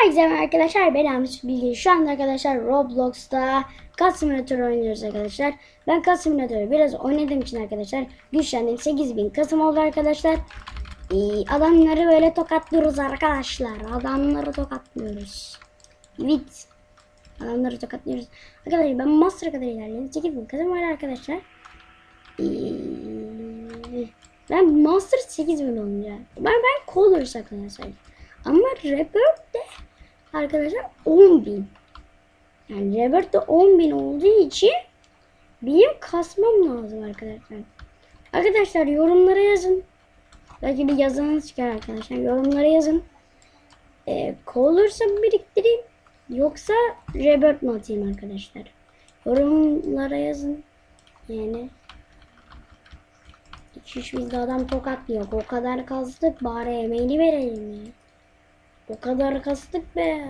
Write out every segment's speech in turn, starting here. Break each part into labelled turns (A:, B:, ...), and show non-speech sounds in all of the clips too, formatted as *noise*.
A: Herkese arkadaşlar ben Ahmet Bilgi. Şu anda arkadaşlar Roblox'ta Kat Simulator oynuyoruz arkadaşlar. Ben Kat Simulator'ı biraz oynadığım için arkadaşlar güçlendim. 8000 kasım oldu arkadaşlar. Ee, adamları böyle tokatlıyoruz arkadaşlar. Adamları tokatlıyoruz. Evet. Adamları tokatlıyoruz. Arkadaşlar ben Master'a kadar ilerledim. 8000 kasım var arkadaşlar. Ee, ben Master 8000 olunca. Ben ben Colors arkadaşlar. Ama Rebirth de arkadaşlar 10.000. Yani Rebirth de 10.000 olduğu için benim kasmam lazım arkadaşlar. Arkadaşlar yorumlara yazın. Belki bir yazınız çıkar arkadaşlar. Yorumlara yazın. Ee, olursa biriktireyim. Yoksa Rebirth mi atayım arkadaşlar? Yorumlara yazın. Yani hiç bizde adam tokatlıyor. O kadar kazdık bari emeğini verelim ya. O kadar kastık be.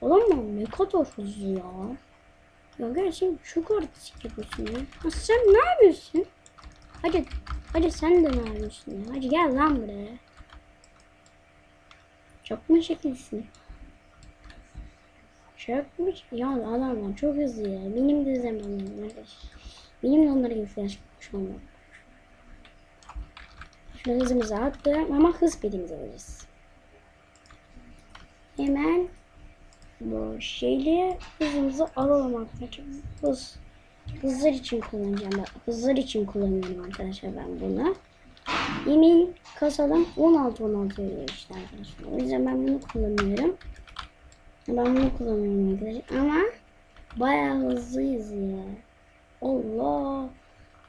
A: Oğlum ne kadar hızlı ya. Ya gerçekten çok artistik yapıyorsun ya. Ha, sen ne yapıyorsun? Hadi, hadi sen de ne yapıyorsun ya? Hadi gel lan buraya. Çok mu şekilsin? Çok mu Ya adamlar çok hızlı ya. Benim de zamanım arkadaş. Benim de onlara gibi flash şu anda. Şöyle hızımızı arttıralım ama hız pedimizi alacağız hemen bu şeyle hızımızı alalım arkadaşlar. Hız. Hızlar için kullanacağım. Ben. Hızlar için kullanıyorum arkadaşlar ben bunu. Yemin kasalım 16 16 veriyor işte arkadaşlar. O yüzden ben bunu kullanıyorum. Ben bunu kullanıyorum arkadaşlar. Ama bayağı hızlıyız ya. Allah.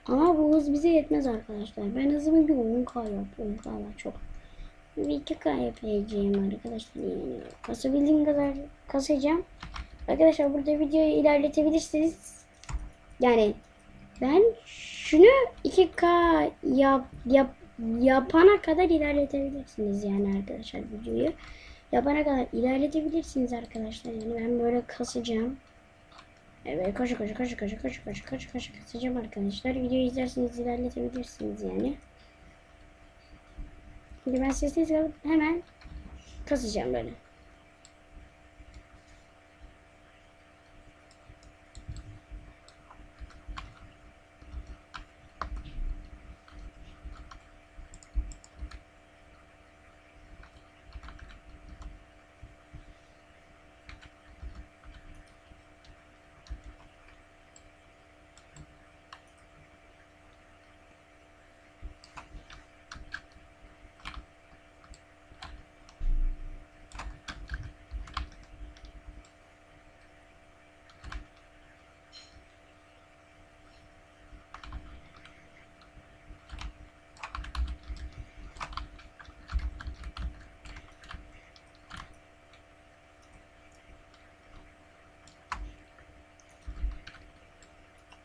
A: Ama bu hız bize yetmez arkadaşlar. Ben hızımı bir 10k yapıyorum. 10k çok bir iki k yapacağım arkadaşlar yani. Kasabildiğim kadar kasacağım. Arkadaşlar burada videoyu ilerletebilirsiniz. Yani ben şunu 2K yap, yap, yapana kadar ilerletebilirsiniz yani arkadaşlar videoyu. Yapana kadar ilerletebilirsiniz arkadaşlar. Yani ben böyle kasacağım. Evet koşu koşu koşu koşu koşu koşu koşu koşu kasacağım arkadaşlar. Videoyu izlerseniz ilerletebilirsiniz yani. Şimdi ben sessiz kalıp hemen kasacağım böyle.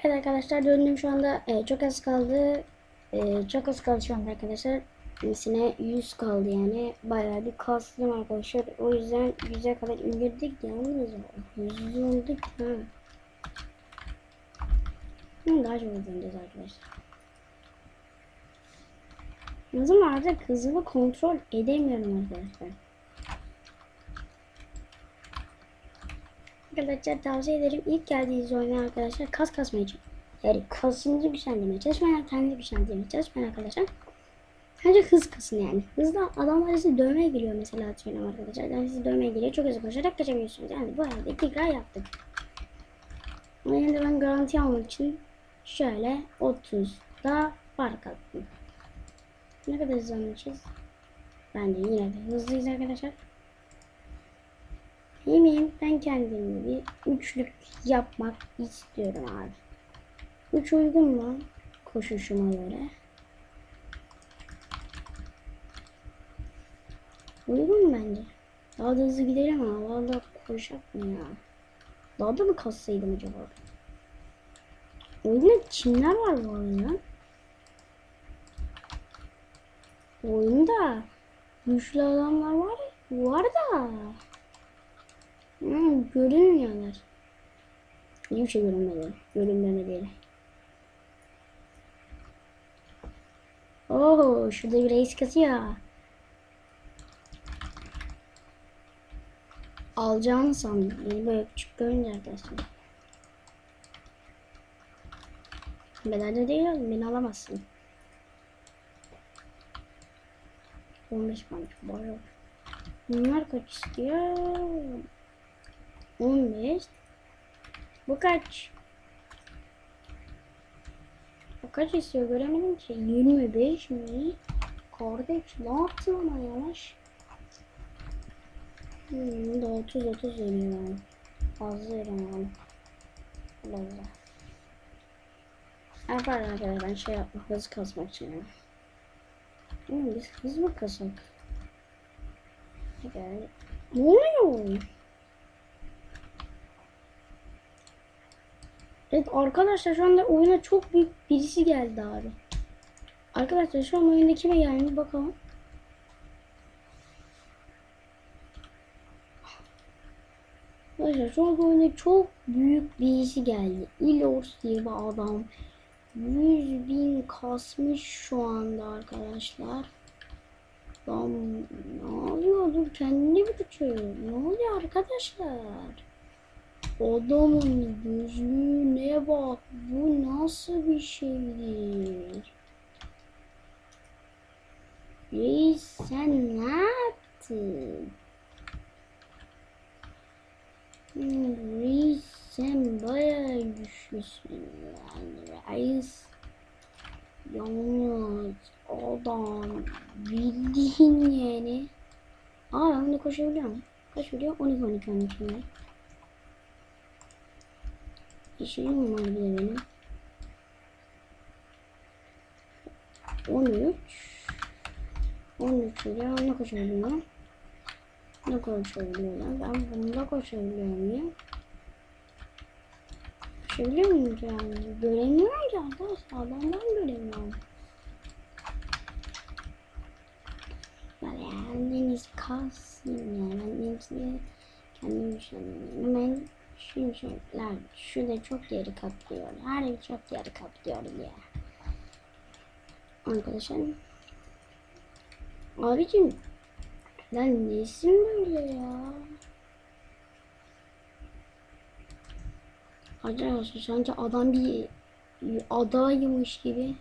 A: Evet arkadaşlar döndüm şu anda e, çok az kaldı. E, çok az kaldı şu anda arkadaşlar. Misine 100 kaldı yani. Bayağı bir kastım arkadaşlar. O yüzden 100'e kadar indirdik yalnız. 100 olduk ha. Daha çok hızlanacağız arkadaşlar. Yazım artık hızını kontrol edemiyorum arkadaşlar. Arkadaşlar tavsiye ederim. İlk geldiğiniz oyuna arkadaşlar kas kasmayı yani kasınızı güçlendirmeye çalışmayın. Kendinizi güçlendirmeye çalışmayın arkadaşlar. Sadece hız kasın yani. Hızla adamlar sizi dövmeye giriyor mesela atıyorum arkadaşlar. Yani sizi dövmeye giriyor. Çok hızlı koşarak kaçamıyorsunuz. Yani bu arada tekrar yaptık. Ama yine de ben garanti almak için şöyle 30'da fark attım. Ne kadar hızlanmışız? Bence yine de hızlıyız arkadaşlar. Yemeğim ben kendimi bir üçlük yapmak istiyorum abi. Üç uygun mu? Koşuşuma göre. Uygun bence. Daha da hızlı gidelim ama valla koşak mı ya? Daha da mı kassaydım acaba? Oyunda kimler var bu oyunda? Oyunda güçlü adamlar var var da. Hmm, görünmüyorlar. Hiçbir şey görünmedi. Görünmemeli. Oo, şurada bir reis kasıyor. alacağını sandım. Beni böyle küçük görünce arkadaşlar. Bedelde değil oğlum beni alamazsın. 15 kalmış bayağı. Bunlar kaç istiyor? 15. Bu kaç? Bu kaç istiyor göremedim ki. 25 mi? Kardeş ne yaptın ama yavaş. Hmm, da 30 30 veriyor yani. Fazla veriyor yani. Yapar arkadaşlar ben şey yapmak hızlı kasmak için ya. Hmm, biz hız mı kasak? Yani, ne oluyor? Evet arkadaşlar şu anda oyuna çok büyük birisi geldi abi. Arkadaşlar şu an oyunda kime gelmiş bakalım. Arkadaşlar şu an oyuna çok büyük birisi geldi. Ilors diye bir adam. 100 bin kasmış şu anda arkadaşlar. Lan ne oluyor? Dur kendini bir tutuyor. Ne oluyor arkadaşlar? Adamın gözlüğüne bak. Bu nasıl bir şeydir? Reis sen ne yaptın? Reis sen bayağı güçlüsün yani reis. Yalnız adam bildiğin yani. Aa ben de koşabiliyorum. Kaç biliyor? 12 12 12 12. Bir şeyim mi oluyor benim? 13 13 lira ne koşabiliyorum? Ne koşabiliyorum? Ben bunu da koşabiliyor muyum? Koşabiliyor muyum yani? Göremiyorum ki arkadaşlar. Ben ben göremiyorum. Ben en iyisi kalsın yani. Ben en iyisi kendim düşünüyorum. Ben şu şeyler, şu çok yeri kaplıyor. Her bir çok yeri kaplıyor ya. Arkadaşlar. Abicim. Lan nesin böyle ya? Arkadaşlar sanki adam bir adaymış gibi.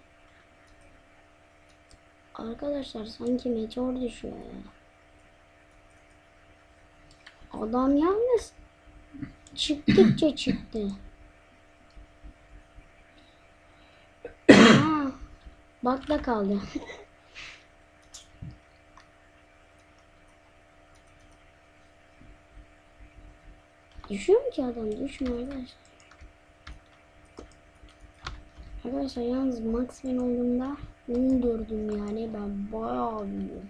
A: Arkadaşlar sanki meteor düşüyor ya. Adam yalnız çıktıkça çıktı. *coughs* Aa, bakla kaldı. Düşüyor mu ki adam? Düşmüyor arkadaşlar. Arkadaşlar yalnız Max ben olduğumda 14'üm yani ben bayağı büyüğüm.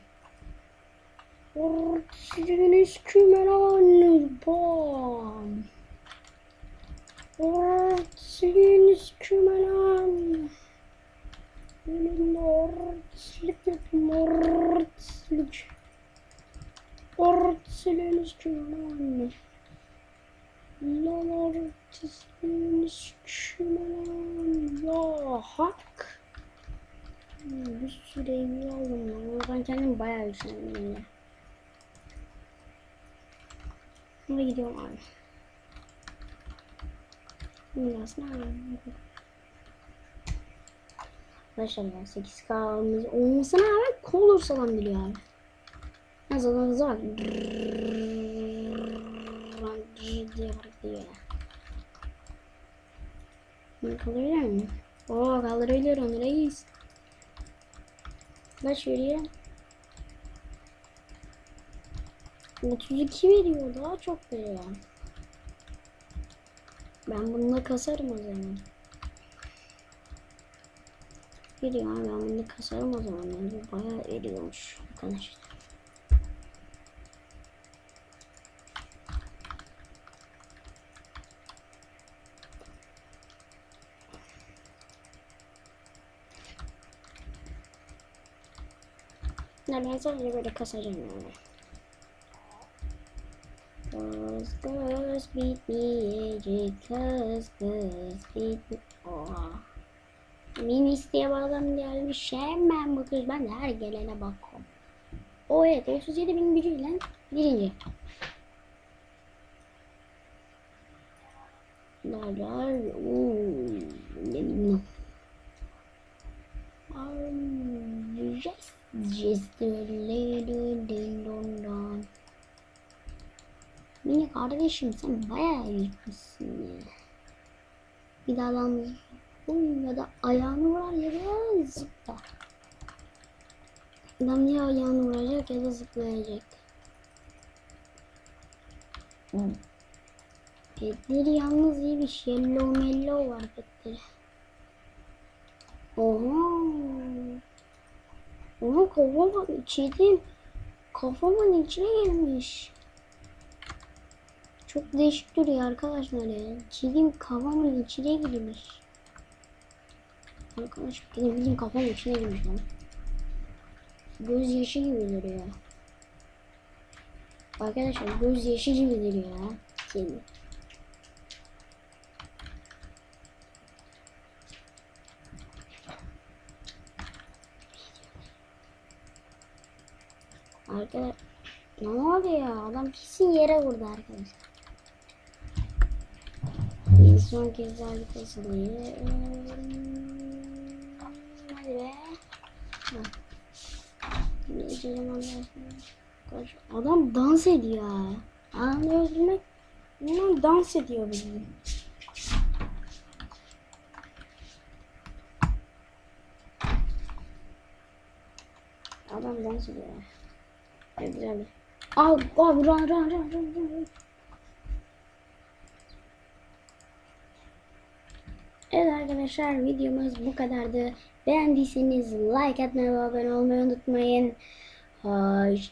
A: Ortadeniz kümeran bam. Ortadeniz kümeran. Benim ortadeniz yapayım ortadeniz. Ortadeniz kümeran. Lan ortadeniz kümeran. Ya hak. Bir sürü evi aldım ben. Kendim bayağı güçlendim ya. Şimdi gidiyorum abi. Biraz Arkadaşlar ya 8 kalmış olmasına rağmen kolor salam biliyor abi. Ya zaten hızı bak. diye ya. Reis. Kaç veriyor? 32 veriyor daha çok veriyor. Ben bununla kasarım o zaman. Veriyor abi ben bunu kasarım o zaman. Yani bu bayağı eriyormuş arkadaşlar. Ne ben sadece böyle kasacağım yani. Kız kız bitmeyecek kız kız bitme. Oha. Min isteye bağlam gelmiş hemen bakıyoruz. Ben de her gelene bakıyorum. O evet 37 bin gücüyle birinci. Nalar. Yes. Yes. Yes. Yes. Yes. Yes. Mini kardeşim sen bayağı büyükmüşsün ya. Bir daha lan Oy, ya da ayağını vurar ya da zıpla. Adam ya ayağını vuracak ya da zıplayacak. Petleri yalnız iyiymiş. Yellow mellow var petleri. Oha. Oha kafama içedim. Kafamın içine girmiş. Çok değişik duruyor arkadaşlar ya. Kedim kafamın içine girmiş. Arkadaş benim bildiğin kafamın içine girmiş lan. Göz yaşı gibi duruyor. Arkadaşlar göz yaşı gibi duruyor ya. Kedi. Arkadaşlar ne oldu ya? Adam kesin yere vurdu arkadaşlar. Son kez daha vitesini. Hadi be. Ha. Adam dans ediyor. Anı öldürmek Bunlar dans ediyor bizim. Adam dans ediyor. Hadi hadi. Al, al, run, run, run, run, run. Evet arkadaşlar videomuz bu kadardı. Beğendiyseniz like atmayı ve abone olmayı unutmayın. Hoşçakalın.